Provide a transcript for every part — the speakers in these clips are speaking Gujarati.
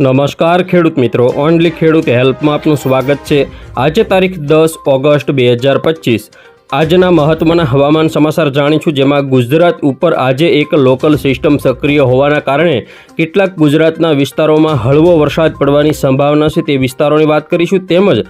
નમસ્કાર ખેડૂત મિત્રો, ઓનલી ખેડૂત હેલ્પમાં આપનું સ્વાગત છે. આજે તારીખ દસ ઓગસ્ટ બે હજાર પચીસ. આજના મહત્વના હવામાન સમાચાર જાણીશું, જેમાં ગુજરાત ઉપર આજે એક લોકલ સિસ્ટમ સક્રિય હોવાના કારણે કેટલાક ગુજરાતના વિસ્તારોમાં હળવો વરસાદ પડવાની સંભાવના છે તે વિસ્તારોની વાત કરીશું. તેમજ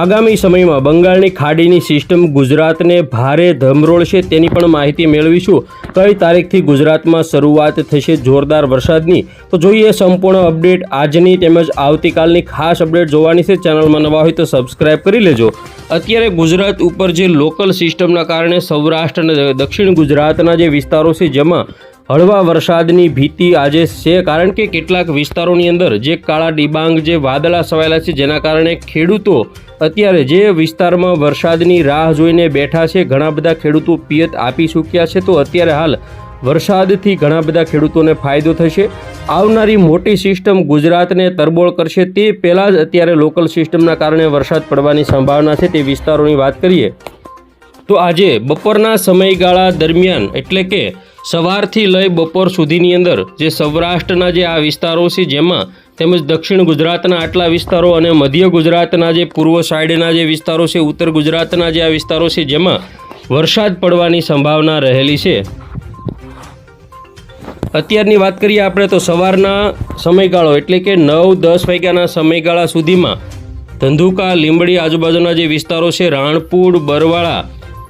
આગામી સમયમાં બંગાળની ખાડીની સિસ્ટમ ગુજરાતને ભારે ધમરોળશે તેની પણ માહિતી મેળવીશું. કઈ તારીખથી ગુજરાતમાં શરૂઆત થશે જોરદાર વરસાદની? તો જોઈએ સંપૂર્ણ અપડેટ આજની તેમજ આવતીકાલની ખાસ અપડેટ જોવાની છે. ચેનલમાં નવા હોય તો સબસ્ક્રાઈબ કરી લેજો. અત્યારે ગુજરાત ઉપર જે લોકલ સિસ્ટમના કારણે સૌરાષ્ટ્ર અને દક્ષિણ ગુજરાતના જે વિસ્તારો છે, જેમાં હળવા વરસાદની ભીતિ આજે છે. કારણ કે કેટલાક વિસ્તારોની અંદર જે કાળા ડિબાંગ, જે વાદળા છવાયેલા છે, જેના કારણે ખેડૂતો અત્યારે જે વિસ્તારમાં વરસાદની રાહ જોઈને બેઠા છે, ઘણા બધા ખેડૂતો પિયત આપી ચૂક્યા છે, તો અત્યારે હાલ વરસાદથી ઘણા બધા ખેડૂતોને ફાયદો થશે. આવનારી મોટી સિસ્ટમ ગુજરાતને તરબોળ કરશે. તે પહેલાં જ અત્યારે લોકલ સિસ્ટમના કારણે વરસાદ પડવાની સંભાવના છે. તે વિસ્તારોની વાત કરીએ તો આજે બપોરના સમયગાળા દરમિયાન એટલે કે સવારથી લઈ બપોર સુધીની અંદર જે સૌરાષ્ટ્રના જે આ વિસ્તારો છે જેમાં તેમજ દક્ષિણ ગુજરાતના આટલા વિસ્તારો અને મધ્ય ગુજરાતના જે પૂર્વ સાઈડના જે વિસ્તારો છે, ઉત્તર ગુજરાતના જે આ વિસ્તારો છે જેમાં વરસાદ પડવાની સંભાવના રહેલી છે. અત્યારની વાત કરીએ આપણે તો સવારના સમયગાળો એટલે કે નવ દસ વાગ્યાના સમયગાળા સુધીમાં ધંધુકા, લીંબડી આજુબાજુના જે વિસ્તારો છે, રાણપુર, બરવાળા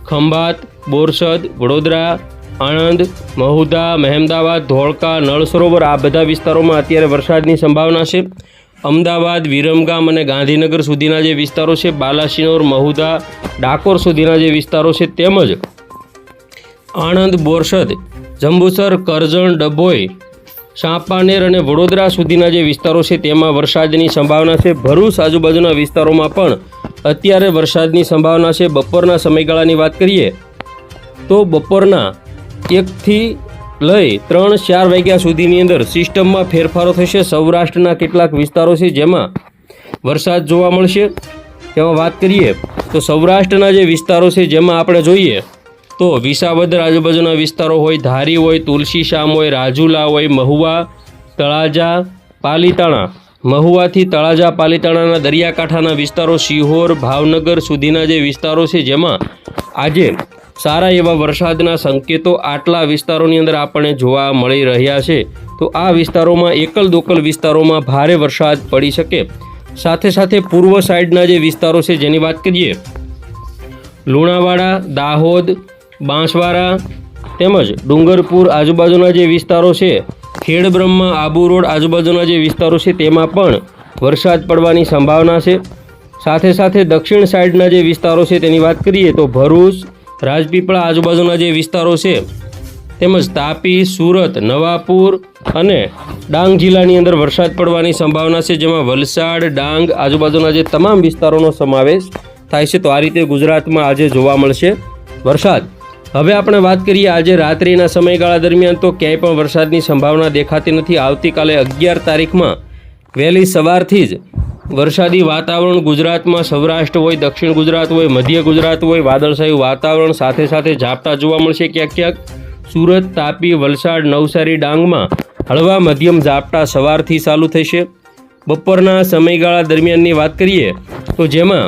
ખંભાત, બોરસદ, વડોદરા, આણંદ, મહુદા, મહેમદાવાદ, ધોળકા, નળ સરોવર આ બધા વિસ્તારોમાં અત્યારે વરસાદની સંભાવના છે. અમદાવાદ, વિરમગામ અને ગાંધીનગર સુધીના જે વિસ્તારો છે, બાલાસિનોર, મહુદા, ડાકોર સુધીના જે વિસ્તારો છે તેમજ આણંદ, બોરસદ, જંબુસર, કરજણ, ડભોઈ સાંપાનેર અને વડોદરા સુધીના જે વિસ્તારો છે, તેમાં વરસાદની સંભાવના છે. ભરૂચ આજુબાજુના વિસ્તારોમાં પણ અત્યારે વરસાદની સંભાવના છે. બપોરના સમયગાળાની વાત કરીએ તો બપોરના એકથી લઈ ત્રણ ચાર વાગ્યા સુધીની અંદર સિસ્ટમમાં ફેરફારો થશે. સૌરાષ્ટ્રના કેટલાક વિસ્તારો છે, જેમાં વરસાદ જોવા મળશે. તેમાં વાત કરીએ તો સૌરાષ્ટ્રના જે વિસ્તારો છે, જેમાં આપણે જોઈએ તો વિસાવદર આજુબાજુના વિસ્તારો હોય, ધારી હોય, તુલસી શામ હોય, રાજુલા હોય, મહુવા, તળાજા, પાલીતાણા. મહુવાથી તળાજા, પાલીતાણાના દરિયાકાંઠાના વિસ્તારો સિહોર ભાવનગર સુધીના જે વિસ્તારો છે, જેમાં આજે સારા એવા વરસાદના સંકેતો આટલા વિસ્તારોની અંદર આપણને જોવા મળી રહ્યા છે. તો આ વિસ્તારોમાં એકલ દોકલ વિસ્તારોમાં ભારે વરસાદ પડી શકે. સાથે સાથે પૂર્વ સાઈડના જે વિસ્તારો છે, જેની વાત કરીએ, લુણાવાડા, દાહોદ બાંસવાડા તેમજ ડુંગરપુર આજુબાજુના જે વિસ્તારો છે ખેડબ્રહ્મા આબુ રોડ આજુબાજુના જે વિસ્તારો છે, તેમાં પણ વરસાદ પડવાની સંભાવના છે. સાથે સાથે દક્ષિણ સાઈડના જે વિસ્તારો છે, તેની વાત કરીએ તો ભરૂચ, રાજપીપળા આજુબાજુના જે વિસ્તારો છે, તેમજ તાપી, સુરત, નવાપુર અને ડાંગ જિલ્લાની અંદર વરસાદ પડવાની સંભાવના છે, જેમાં વલસાડ, ડાંગ આજુબાજુના જે તમામ વિસ્તારોનો સમાવેશ થાય છે. તો આ રીતે ગુજરાતમાં આજે જોવા મળશે વરસાદ. હવે આપણે વાત કરીએ આજે રાત્રિના સમયગાળા દરમિયાન તો ક્યાંય પણ વરસાદની સંભાવના દેખાતી નથી. આવતીકાલે અગિયાર તારીખમાં વહેલી સવારથી જ વરસાદી વાતાવરણ ગુજરાતમાં સૌરાષ્ટ્ર હોય, દક્ષિણ ગુજરાત હોય, મધ્ય ગુજરાત હોય, વાદળછાયું વાતાવરણ સાથે સાથે ઝાપટા જોવા મળશે ક્યાંક ક્યાંક. સુરત, તાપી, વલસાડ, નવસારી, ડાંગમાં હળવા મધ્યમ ઝાપટા સવારથી ચાલુ થશે. બપોરના સમયગાળા દરમિયાનની વાત કરીએ તો જેમાં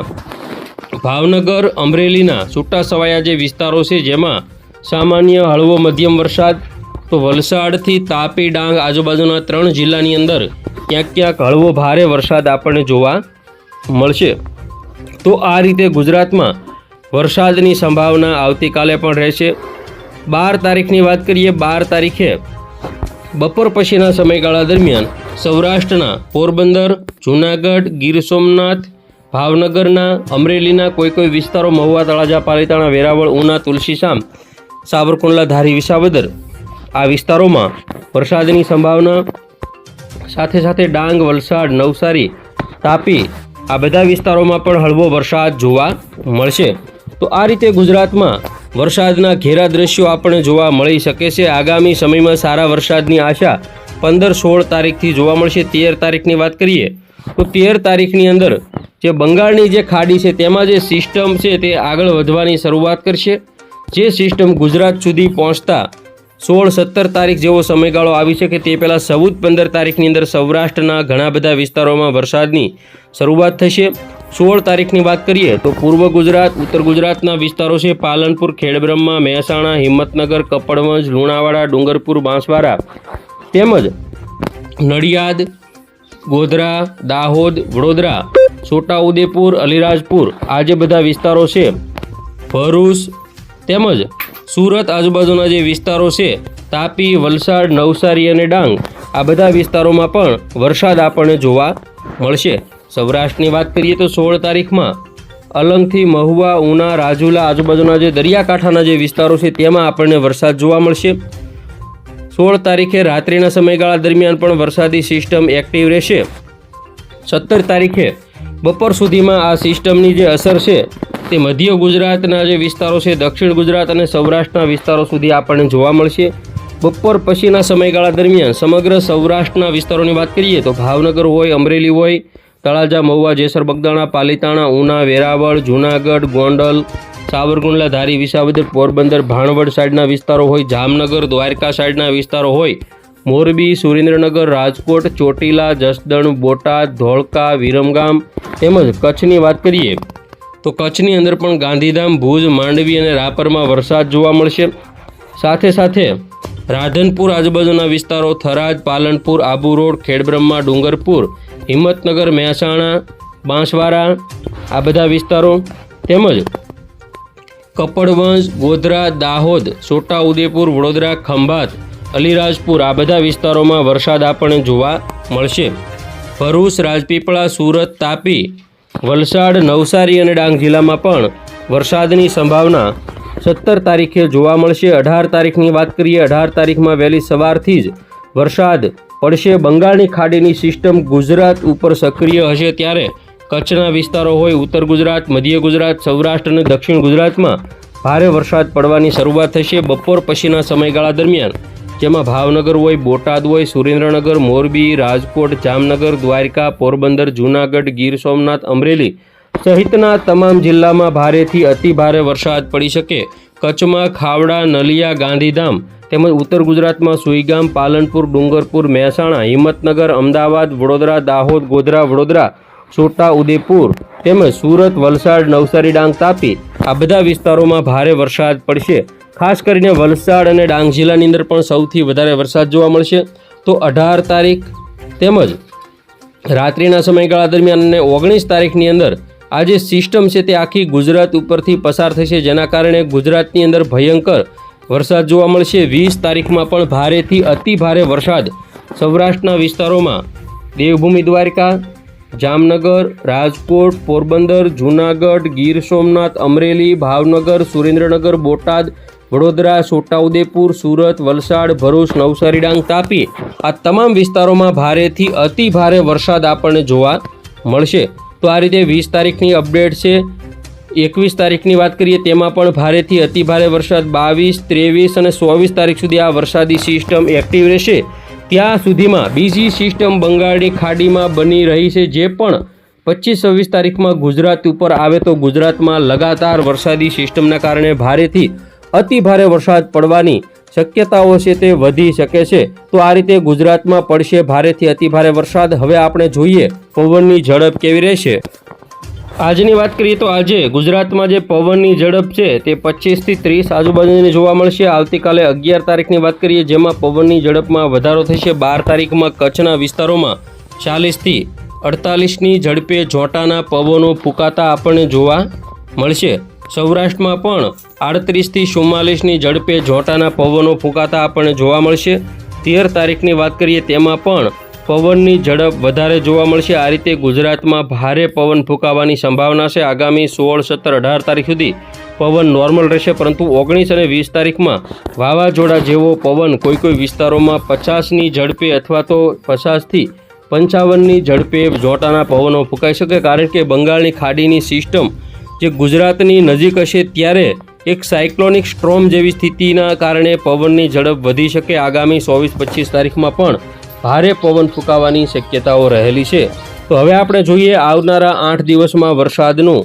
ભાવનગર, અમરેલીના છૂટા જે વિસ્તારો છે જેમાં સામાન્ય હળવો મધ્યમ વરસાદ, તો વલસાડથી તાપી ડાંગ આજુબાજુના ત્રણ જિલ્લાની અંદર ક્યાંક ક્યાંક હળવો ભારે વરસાદ આપણને જોવા મળશે. તો આ રીતે ગુજરાતમાં વરસાદની સંભાવના આવતીકાલે પણ રહેશે. બાર તારીખની વાત કરીએ, બાર તારીખે બપોર પછીના સમયગાળા દરમિયાન સૌરાષ્ટ્રના પોરબંદર, જૂનાગઢ, ગીર સોમનાથ ભાવનગરના અમરેલીના કોઈ કોઈ વિસ્તારો મહુવા તળાજા, પાલીતાણા, વેરાવળ, ઉના તુલસીશામ સાવરકુંડલા ધારી, વિસાવદર આ વિસ્તારોમાં વરસાદની સંભાવના સાથે સાથે ડાંગ, વલસાડ, નવસારી, તાપી આ બધા વિસ્તારોમાં પણ હળવો વરસાદ જોવા મળશે. તો આ રીતે ગુજરાતમાં વરસાદના ઘેરા દ્રશ્યો આપણને જોવા મળી શકે છે. આગામી સમયમાં સારા વરસાદની આશા પંદર સોળ તારીખથી જોવા મળશે. તેર તારીખની વાત કરીએ તો તેર તારીખની અંદર જે બંગાળની જે ખાડી છે, તેમાં જે સિસ્ટમ છે, તે આગળ વધવાની શરૂઆત કરશે. જે સિસ્ટમ ગુજરાત સુધી પહોંચતા સોળ સત્તર તારીખ જેવો સમયગાળો આવી શકે, તે પહેલાં ચૌદ પંદર તારીખની અંદર સૌરાષ્ટ્રના ઘણા બધા વિસ્તારોમાં વરસાદની શરૂઆત થશે. સોળ તારીખની વાત કરીએ, તો પૂર્વ ગુજરાત, ઉત્તર ગુજરાતના વિસ્તારો છે, પાલનપુર, ખેડબ્રહ્મા, મહેસાણા, હિંમતનગર, કપડવંજ, લુણાવાડા, ડુંગરપુર, બાંસવાડા તેમજ નડિયાદ, ગોધરા, દાહોદ, વડોદરા છોટાઉદેપુર, અલીરાજપુર, આ જે બધા વિસ્તારો છે, ભરૂચ તેમજ સુરત આજુબાજુના જે વિસ્તારો છે, તાપી, વલસાડ, નવસારી અને ડાંગ, આ બધા વિસ્તારોમાં પણ વરસાદ આપણને જોવા મળશે. સૌરાષ્ટ્રની વાત કરીએ તો સોળ તારીખમાં અલંગથી મહુવા, ઉના, રાજુલા આજુબાજુના જે દરિયાકાંઠાના જે વિસ્તારો છે, તેમાં આપણને વરસાદ જોવા મળશે. સોળ તારીખે રાત્રિના સમયગાળા દરમિયાન પણ વરસાદી સિસ્ટમ એક્ટિવ રહેશે. સત્તર તારીખે બપોર સુધીમાં આ સિસ્ટમની જે અસર છે, તે મધ્ય ગુજરાતના જે વિસ્તારો છે, દક્ષિણ ગુજરાત અને સૌરાષ્ટ્રના વિસ્તારો સુધી આપણને જોવા મળશે. બપોર પછીના સમયગાળા દરમિયાન સમગ્ર સૌરાષ્ટ્રના વિસ્તારોની વાત કરીએ તો ભાવનગર હોય, અમરેલી હોય, તળાજા, મહુવા, જેસર, બગદાણા, પાલીતાણા, ઉના, વેરાવળ, જૂનાગઢ, ગોંડલ, સાવરકુંડલા, ધારી, વિસાવદર, પોરબંદર, ભાણવડ સાઈડના વિસ્તારો હોય, જામનગર, દ્વારકા સાઈડના વિસ્તારો હોય, મોરબી, સુરેન્દ્રનગર, રાજકોટ, ચોટીલા, જસદણ, બોટાદ, ધોળકા, વિરમગામ તેમજ કચ્છની વાત કરીએ, તો કચ્છની અંદર પણ ગાંધીધામ, ભુજ, માંડવી અને રાપરમાં વરસાદ જોવા મળશે. સાથે સાથે રાધનપુર આજુબાજુના વિસ્તારો થરાદ, પાલનપુર, આબુ રોડ, ખેડબ્રહ્મા, ડુંગરપુર, હિંમતનગર, મહેસાણા, બાંસવાડા, આ બધા વિસ્તારો. તેમજ કપડવંશ ગોધરા, દાહોદ, છોટાઉદેપુર, વડોદરા, ખંભાત, અલીરાજપુર આ બધા વિસ્તારોમાં વરસાદ આપણને જોવા મળશે. ભરૂચ રાજપીપળા, સુરત, તાપી, વલસાડ, નવસારી અને ડાંગ જિલ્લામાં પણ વરસાદની સંભાવના સત્તર તારીખે જોવા મળશે. અઢાર તારીખની વાત કરીએ, અઢાર તારીખમાં વહેલી સવારથી જ વરસાદ પડશે. બંગાળની ખાડીની સિસ્ટમ ગુજરાત ઉપર સક્રિય હશે ત્યારે કચ્છના વિસ્તારો હોય, ઉત્તર ગુજરાત, મધ્ય ગુજરાત, સૌરાષ્ટ્ર અને દક્ષિણ ગુજરાતમાં ભારે વરસાદ પડવાની શરૂઆત થશે. બપોર પછીના સમયગાળા દરમિયાન જેમાં ભાવનગર હોય, બોટાદ હોય, સુરેન્દ્રનગર, મોરબી, રાજકોટ, જામનગર, દ્વારકા, પોરબંદર, જૂનાગઢ, ગીર સોમનાથ, અમરેલી સહિતના તમામ જિલ્લામાં ભારેથી અતિ ભારે વરસાદ પડી શકે. કચ્છમાં ખાવડા, નલિયા, ગાંધીધામ તેમજ ઉત્તર ગુજરાતમાં સુઈગામ, પાલનપુર, ડુંગરપુર, મહેસાણા, હિંમતનગર, અમદાવાદ, વડોદરા, દાહોદ, ગોધરા, વડોદરા, છોટા ઉદેપુર તેમજ સુરત, વલસાડ, નવસારી, ડાંગ તાપી આ બધા વિસ્તારોમાં ભારે વરસાદ પડશે. ખાસ કરીને વલસાડ અને ડાંગ જિલ્લાની અંદર પણ સૌથી વધારે વરસાદ જોવા મળશે. તો અઢાર તારીખ તેમજ રાત્રિના સમયગાળા દરમિયાન અને ઓગણીસ તારીખની અંદર આ જે સિસ્ટમ છે તે આખી ગુજરાત ઉપરથી પસાર થશે, જેના કારણે ગુજરાતની અંદર ભયંકર વરસાદ જોવા મળશે. વીસ તારીખમાં પણ ભારેથી અતિ ભારે વરસાદ સૌરાષ્ટ્રના વિસ્તારોમાં. દેવભૂમિ દ્વારકા, જામનગર, રાજકોટ, પોરબંદર, જૂનાગઢ, ગીર સોમનાથ, અમરેલી, ભાવનગર, સુરેન્દ્રનગર, બોટાદ વડોદરા, છોટાઉદેપુર, સુરત, વલસાડ, ભરૂચ નવસારી ડાંગ તાપી આ તમામ વિસ્તારોમાં ભારેથી અતિ ભારે વરસાદ આપણને જોવા મળશે. તો આ રીતે વીસ તારીખની અપડેટ છે. એકવીસ તારીખની વાત કરીએ તેમાં પણ ભારેથી અતિ ભારે વરસાદ. બાવીસ, ત્રેવીસ અને ચોવીસ તારીખ સુધી આ વરસાદી સિસ્ટમ એક્ટિવ રહેશે. ત્યાં સુધીમાં બીજી સિસ્ટમ બંગાળની ખાડીમાં બની રહી છે. જે પણ પચીસ, છવ્વીસ તારીખમાં ગુજરાત ઉપર આવે તો ગુજરાતમાં લગાતાર વરસાદી સિસ્ટમના કારણે ભારેથી અતિ ભારે વરસાદ પડવાની શક્યતાઓ છે તે વધી શકે છે. તો આ રીતે ગુજરાતમાં પડશે ભારેથી અતિ ભારે વરસાદ. હવે આપણે જોઈએ પવનની ઝડપ કેવી રહેશે. આજની વાત કરીએ તો આજે ગુજરાતમાં જે પવનની ઝડપ છે તે પચીસથી ત્રીસ આજુબાજુની જોવા મળશે. આવતીકાલે અગિયાર તારીખની વાત કરીએ જેમાં પવનની ઝડપમાં વધારો થશે. બાર તારીખમાં કચ્છના વિસ્તારોમાં ચાલીસથી અડતાલીસની ઝડપે જોટાના પવનો ફૂંકાતા આપણને જોવા મળશે. સૌરાષ્ટ્રમાં પણ આડત્રીસથી ચુમ્માલીસની ઝડપે જોટાના પવનો ફૂંકાતા આપણને જોવા મળશે. તેર તારીખની વાત કરીએ તેમાં પણ પવનની ઝડપ વધારે જોવા મળશે. આ રીતે ગુજરાતમાં ભારે પવન ફૂંકાવાની સંભાવના છે. આગામી સોળ, સત્તર, અઢાર તારીખ સુધી પવન નોર્મલ રહેશે, પરંતુ ઓગણીસ અને વીસ તારીખમાં વાવાઝોડા જેવો પવન કોઈ કોઈ વિસ્તારોમાં પચાસની ઝડપે અથવા તો પચાસથી પંચાવનની ઝડપે જોટાના પવનો ફૂંકાઈ શકે. કારણ કે બંગાળની ખાડીની સિસ્ટમ જે ગુજરાતની નજીક હશે ત્યારે એક સાયક્લોનિક સ્ટ્રોમ જેવી સ્થિતિના કારણે પવનની ઝડપ વધી શકે. આગામી ચોવીસ પચીસ તારીખમાં પણ ભારે પવન ફૂંકાવાની શક્યતાઓ રહેલી છે. તો હવે આપણે જોઈએ આવનારા આઠ દિવસમાં વરસાદનું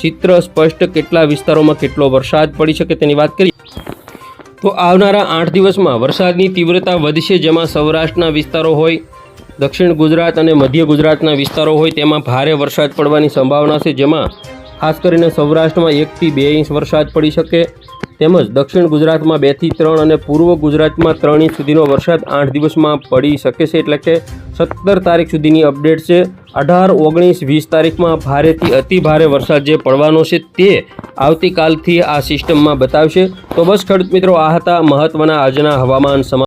ચિત્ર સ્પષ્ટ કેટલા વિસ્તારોમાં કેટલો વરસાદ પડી શકે તેની વાત કરીએ. તો આવનારા આઠ દિવસમાં વરસાદની તીવ્રતા વધશે જેમાં સૌરાષ્ટ્રના વિસ્તારો હોય, દક્ષિણ ગુજરાત અને મધ્ય ગુજરાતના વિસ્તારો હોય તેમાં ભારે વરસાદ પડવાની સંભાવના છે જેમાં ખાસ કરીને સૌરાષ્ટ્રમાં એકથી બે ઇંચ વરસાદ પડી શકે. તેમજ દક્ષિણ ગુજરાતમાં બેથી ત્રણ અને પૂર્વ ગુજરાતમાં ત્રણ ઇંચ સુધીનો વરસાદ આઠ દિવસમાં પડી શકે છે. એટલે કે સત્તર તારીખ સુધીની અપડેટ છે. અઢાર, ઓગણીસ, વીસ તારીખમાં ભારેથી અતિ ભારે વરસાદ જે પડવાનો છે તે આવતીકાલથી આ સિસ્ટમમાં બતાવશે. તો બસ ખેડૂત મિત્રો, આ હતા મહત્વના આજના હવામાન સમા